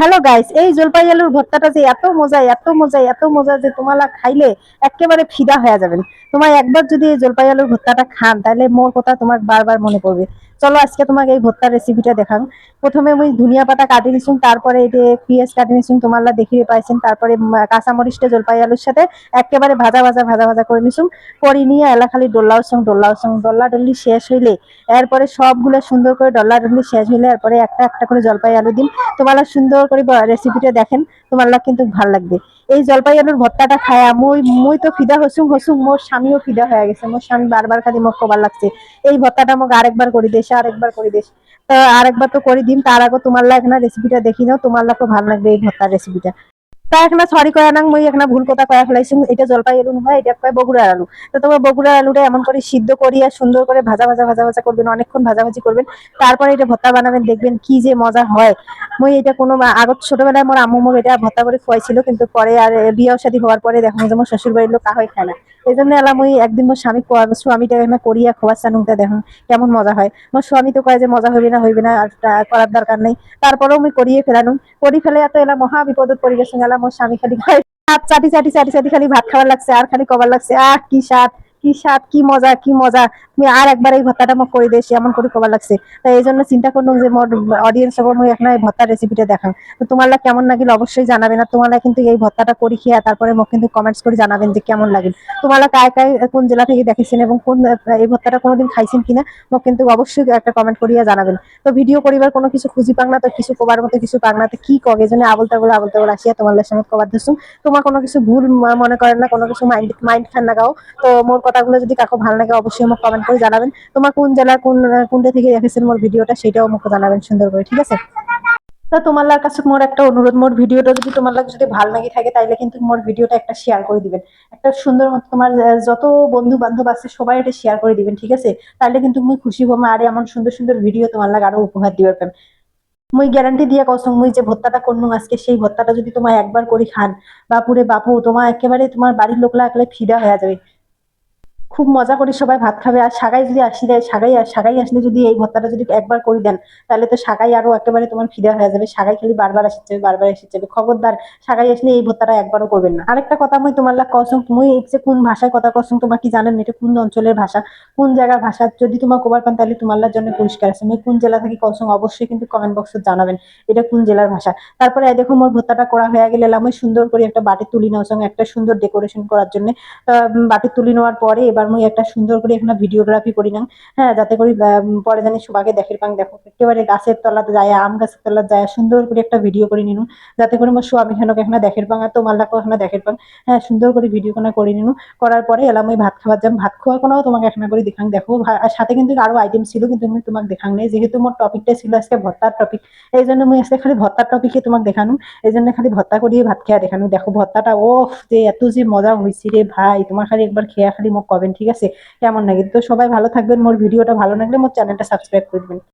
Hello guys এই জলপাই আলুর ভর্তাটা যে এত মজা এত মজা এত মজা যে তোমালা খাইলে একেবারে ফিদা হয়ে যাবেন। তোমার একবার যদি এই জলপাই আলুর ভর্তাটা খান, তাহলে মোর কথা তোমার বারবার মনে পড়বে। চলো, আজকে তোমাকে এই ভর্তার রেসিপিটা দেখাং প্রথমে মুই ধনিয়া পাতা কাটি নিছুন তারপরে এই যে পেঁয়াজ কাটি নিছুন তোমালা দেখিয়ে পাইছেন, তারপরে কাঁচামরিচটা জলপাই আলুর সাথে একেবারে ভাজা ভাজা ভাজা ভাজা করে নিছুন করে নিয়ে এলা খালি ডোল্লাও সং ডোল্লাও সং ডল্লা ডল্লি শেষ হইলে এরপরে সবগুলো সুন্দর করে ডল্লা ডল্লি শেষ হইলে এরপরে একটা একটা করে জলপাই আলু দিন তোমালা সুন্দর করে রেসিপিটা দেখেন তোমালা কিন্তু ভালো লাগবে। এই জলপাই আলুর ভর্তাটা খায়া মুই মুই তো ফিদা হসুম হসুম মোর স্বামীও ফিদা হয়ে গেছে মোর স্বামী বারবার খালি মোক কবার লাগছে। এই ভর্তাটা মোক আরেকবার করে দেশ আরেকবার করে দেশ তো আরেকবার তো করে দিন তার আগে তোমার লাগ না রেসিপিটা দেখি নাও তোমার লাগে ভালো লাগবে এই ভর্তার রেসিপিটা তা এখন সরি কয়া নাং, মুই এখন ভুল কথা কয়া ফেলাইছি এটা জলপাই আলু নহয়, এটা কয় বগুড়ার আলু। তো তোমার বগুড়ার আলুটা এমন করে সিদ্ধ করিয়া সুন্দর করে ভাজা ভাজা ভাজা ভাজা করবেন, অনেকক্ষণ ভাজাভাজি করবেন, তারপরে এটা ভর্তা বানাবেন, দেখবেন কি যে মজা হয়। মই এটা কোনো আগত ছোটবেলায় মোর আম্মু মোক এটা ভর্তা করে খুয়াইছিল, কিন্তু পরে আর বিয়ে শাদী হওয়ার পরে দেখো যে মোর শ্বশুর বাড়ির লোক কাহই খায় না। এই জন্য এলাম ওই একদিন মোর স্বামী স্বামীটা এখানে করিয়া খোয়াচ্ছা নুনটা দেখুন কেমন মজা হয়। মোর স্বামী তো কয় যে মজা হইবে না হইবে না, আর করার দরকার নেই। তারপরেও আমি করিয়ে ফেলানুম করি ফেলে এত এলা মহা বিপদত পড়ে গেছে এলা মোর স্বামী খালি কয় চাটি চাটি চাটি চাটি খালি ভাত খাবার লাগছে, আর খালি কবার লাগছে, আহ, কি স্বাদ। কি স্বাদ, কি মজা কি মজা? তুমি আর একবার এই ভর্তাটা মোক করে দিয়েছি এমন করে কবার লাগছে। তাই এই জন্য চিন্তা করলাম যে মোর অডিয়েন্স হব মুই এখন এই ভর্তার রেসিপিটা দেখাম তো তোমার কেমন লাগিল? অবশ্যই জানাবেন আর তোমার কিন্তু এই ভর্তাটা করি খেয়ে তারপরে মোক কিন্তু কমেন্টস করে জানাবেন যে কেমন লাগিল। তোমার কায় কায় কোন জেলা থেকে দেখেছেন এবং কোন এই ভর্তাটা কোনোদিন খাইছেন কিনা, মোক কিন্তু অবশ্যই একটা কমেন্ট করিয়া জানাবেন। তো ভিডিও করিবার কোনো কিছু খুঁজি পাং না, তো কিছু কবার মতো কিছু পাং না, তো কি কবে জন্য আবল তাবল আবল তাবল আসিয়া তোমার সঙ্গে কবার ধরছুম তোমার কোনো কিছু ভুল মনে করেন না, কোনো কিছু মাইন্ড মাইন্ড খান না গাও তো মোর কথাগুলো যদি কাকো ভালো লাগে, অবশ্যই মোক কমেন্ট করে জানাবেন। তোমার কোন জেলার কোন, কোনটা থেকে দেখেছেন মোর ভিডিওটা, সেটাও আমাকে জানাবেন সুন্দর করে, ঠিক আছে? তো তোমার কাছে মোর একটা অনুরোধ, মোর ভিডিওটা যদি তোমার লাগে যদি ভালো লাগে থাকে, তাইলে কিন্তু মোর ভিডিওটা একটা শেয়ার করে দিবেন। একটা সুন্দর মতো তোমার যত বন্ধু বান্ধব আছে, সবাই এটা শেয়ার করে দিবেন, ঠিক আছে? তাহলে কিন্তু মুই খুশি হব, আর এমন সুন্দর সুন্দর ভিডিও তোমার লাগে আরও উপহার দিবার পাবেন মুই গ্যারান্টি দিয়ে কসম মুই যে ভত্তাটা করনু আজকে, সেই ভত্তাটা যদি তোমার একবার করে খান, বাপুরে বাপু তোমার একেবারে তোমার বাড়ির লোকলা একলে ফিদা হয়ে যাবে। খুব মজা করে সবাই ভাত খাবে। আর সাগাই যদি আসি দেয়, সাগাই সাগাই আসলে যদি এই ভর্তাটা যদি একবার করে দেন, তাহলে তো সাগাই আরও একেবারে তোমার ফিদা হয়ে যাবে। সাগাই খালি বারবার আসে যাবে, বারবার এসে যাবে। খবরদার, সাগাই আসলে এই ভর্তাটা একবারও করবেন না। আরেকটা কথা মুই তোমার লাগ কসম, মুই যে কোন ভাষায় কথা কসম তোমার কি জানেন? এটা কোন অঞ্চলের ভাষা? কোন জায়গার ভাষা? যদি তোমার কবার পান, তাহলে তোমার জন্য পরিষ্কার আছে। মুই কোন জেলা থেকে কসম, অবশ্যই কিন্তু কমেন্ট বক্সে জানাবেন এটা কোন জেলার ভাষা। তারপরে দেখো মোর ভর্তাটা করা হয়ে গেলে আমি সুন্দর করে একটা বাটি তুলি সঙ্গে একটা সুন্দর ডেকোরেশন করার জন্য বাটি তুলি নেওয়ার পরে এবার মুই একটা সুন্দর করে এখানে ভিডিওগ্রাফি করি না। হ্যাঁ যাতে করে পরে জানি সবাইকে দেখের পাং দেখো। একেবারে গাছের তলাতে যায়, আম গাছের তলাতে যায়, সুন্দর করে একটা ভিডিও করে নিনু। যাতে করে মোর স্বামী খানক এখানে দেখের পাং আর তোমার লাকেও এখানে দেখের পাং। হ্যাঁ সুন্দর করে ভিডিও খানা করে নিনু। করার পরে এলাম ওই ভাত খাবার যাম ভাত খাওয়ার কোনাও তোমাকে এখানে করে দেখাং দেখো। আর সাথে কিন্তু আরও আইটেম ছিল, কিন্তু আমি তোমাকে দেখাং নেই। যেহেতু মোর টপিকটা ছিল আজকে ভর্তার টপিক এই জন্য মুই আজকে খালি ভর্তার টপিকে তোমাকে দেখানো। এই জন্য খালি ভর্তা করিয়ে ভাত খেয়া দেখানো। দেখো ভর্তাটা ও যে এত যে মজা হয়েছে রে ভাই। তোমার খালি একবার খেয়া খালি মোক কবেন ঠিক আছে? কেমন লাগে তো সবাই ভালো থাকবেন। মোর ভিডিওটা ভালো লাগলে মোর চ্যানেলটা সাবস্ক্রাইব করবেন